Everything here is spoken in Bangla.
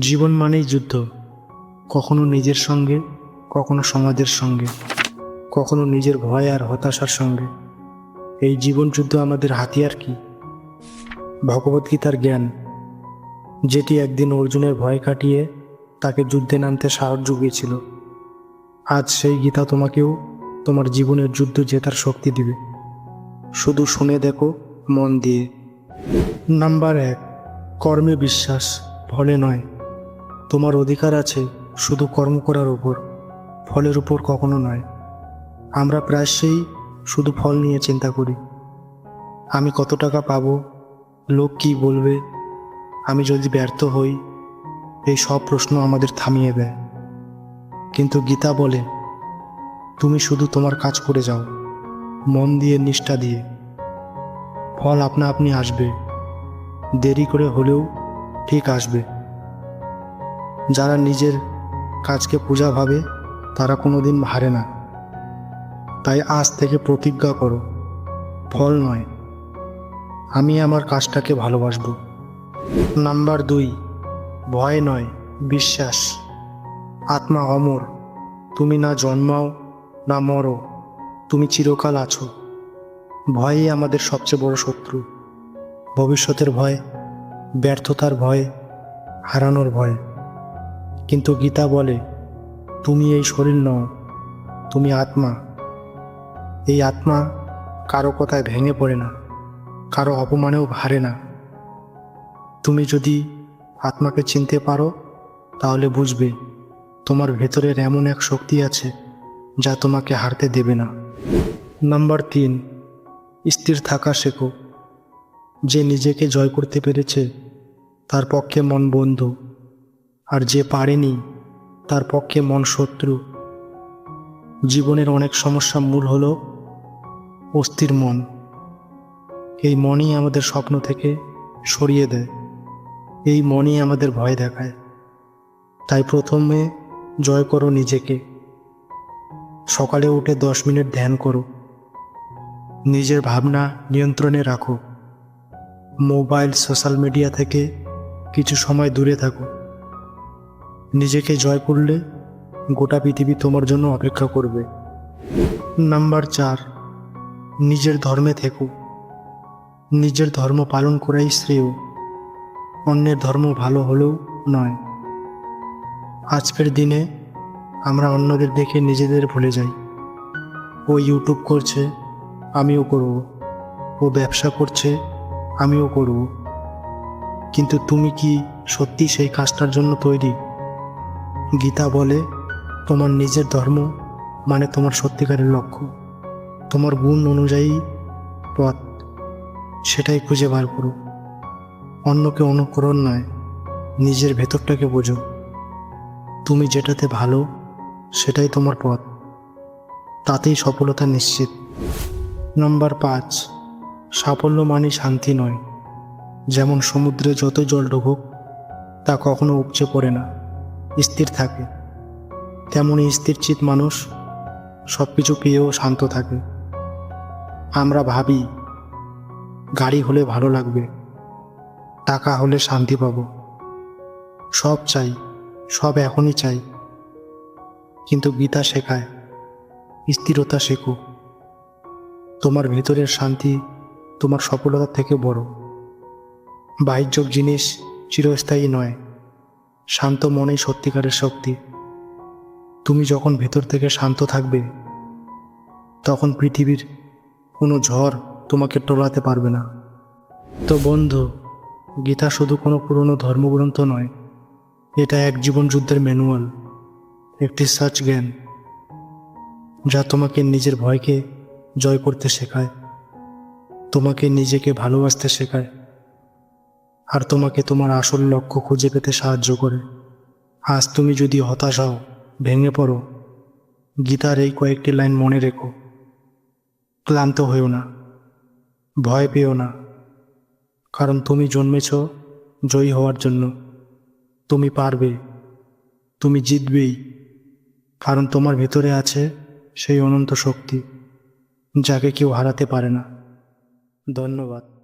জীবন মানেই যুদ্ধ। কখনো নিজের সঙ্গে, কখনো সমাজের সঙ্গে, কখনো নিজের ভয় আর হতাশার সঙ্গে। এই জীবন যুদ্ধ আমাদের হাতিয়ার কি? ভগবদ্গীতার জ্ঞান। যেটি একদিন অর্জুনের ভয় কাটিয়ে তাকে যুদ্ধে নামতে সাহস জুগিয়েছিল। আজ সেই গীতা তোমাকেও তোমার জীবনের যুদ্ধ জেতার শক্তি দিবে। শুধু শুনে দেখো, মন দিয়ে। নাম্বার এক, কর্মে বিশ্বাস, ফলে নয়। তোমার অধিকার আছে শুধু কর্ম করার উপর, ফলের উপর কখনো নয়। আমরা প্রায়শই শুধু ফল নিয়ে চিন্তা করি। আমি কত টাকা পাব, লোক কি বলবে, আমি যদি ব্যর্থ হই, এই সব প্রশ্ন আমাদের থামিয়ে দেয়। কিন্তু গীতা বলে, তুমি শুধু তোমার কাজ করে যাও, মন দিয়ে, নিষ্ঠা দিয়ে। ফল আপনা আপনি আসবে, দেরি করে হলেও ঠিক আসবে। যারা নিজের কাজকে পূজা ভাবে, তারা কোনোদিন হারে না। তাই আজ থেকে প্রতিজ্ঞা করো, ফল নয়। আমি আমার কাজটাকে ভালোবাসব। নাম্বার দুই, ভয় নয়, বিশ্বাস। আত্মা অমর, তুমি না জন্মাও, না মরো, তুমি চিরকাল আছো। ভয়ই আমাদের সবচেয়ে বড় শত্রু। ভবিষ্যতের ভয়, ব্যর্থতার ভয়, হারানোর ভয়। কিন্তু গীতা বলে, তুমি এই শরীর নও, তুমি আত্মা। এই আত্মা কারও কথায় ভেঙে পড়ে না, কারও অপমানেও হারে না। তুমি যদি আত্মাকে চিনতে পারো, তাহলে বুঝবে তোমার ভেতরের এমন এক শক্তি আছে যা তোমাকে হারতে দেবে না। নাম্বার তিন, স্থির থাকা শেখো। যে নিজেকে জয় করতে পেরেছে, তার পক্ষে মন বন্ধু। আর যে পারেনি, তার পক্ষে মন শত্রু। জীবনের অনেক সমস্যা মূল হলো অস্থির মন। এই মনই আমাদের স্বপ্ন থেকে সরিয়ে দেয়। এই মনই আমাদের ভয় দেখায়। তাই প্রথমে জয় করো নিজেকে। সকালে উঠে দশ মিনিট ধ্যান করো। নিজের ভাবনা নিয়ন্ত্রণে রাখো। মোবাইল, সোশ্যাল মিডিয়া থেকে কিছু সময় দূরে থাকো। নিজেকে জয় করলে গোটা পৃথিবী তোমার জন্য অপেক্ষা করবে। নাম্বার চার, নিজের ধর্মে থেকো। নিজের ধর্ম পালন করাই শ্রেয়, অন্যের ধর্ম ভালো হলেও নয়। আজকের দিনে আমরা অন্যদের দেখে নিজেদের ভুলে যাই। ও ইউটিউব করছে, আমিও করব। ও ব্যবসা করছে, আমিও করব। কিন্তু তুমি কি সত্যি সেই কাজটার জন্য তৈরি? গীতা বলে, তোমার নিজের ধর্ম মানে তোমার সত্যিকারের লক্ষ্য। তোমার গুণ অনুযায়ী পথ, সেটাই খুঁজে বার করো। অন্যকে অনুকরণ নয়, নিজের ভেতরটাকে বোঝো। তুমি যেটাতে ভালো, সেটাই তোমার পথ। তাতেই সফলতা নিশ্চিত। নাম্বার পাঁচ, সাফল্য মানে শান্তি নয়। যেমন সমুদ্রে যত জল ঢুকুক তা কখনো উপচে পড়ে না। স্থির থাকে। তেমনই স্থিরচিত মানুষ সব কিছু পেয়েও শান্ত থাকে। আমরা ভাবি, গাড়ি হলে ভালো লাগবে, টাকা হলে শান্তি পাবো। সব চাই, সব এখনই চাই। কিন্তু গীতা শেখায়, স্থিরতা শেখো। তোমার ভেতরের শান্তি তোমার সফলতা থেকে বড়। বাহ্যিক জিনিস চিরস্থায়ী নয়। শান্ত মনেই সত্যিকারের শক্তি। তুমি যখন ভেতর থেকে শান্ত থাকবে, তখন পৃথিবীর কোনো ঝড় তোমাকে টোলাতে পারবে না। তো বন্ধু, গীতা শুধু কোনো পুরনো ধর্মগ্রন্থ নয়, এটা এক জীবন যুদ্ধের ম্যানুয়াল, একটি সার্চ জ্ঞান, যা তোমাকে নিজের ভয়কে জয় করতে শেখায়, তোমাকে নিজেকে ভালোবাসতে শেখায়। আর তোমাকে তোমার আসল লক্ষ্য খুঁজে পেতে সাহায্য করে। আজ তুমি যদি হতাশ হও, ভেঙে পড়ো। গীতার এই কয়েকটি লাইন মনে রেখো। ক্লান্ত হয়েও না। ভয় পেও না। কারণ তুমি জন্মেছ জয়ী হওয়ার জন্য। তুমি পারবে। তুমি জিতবেই। কারণ তোমার ভেতরে আছে সেই অনন্ত শক্তি, যাকে কেউ হারাতে পারে না। ধন্যবাদ।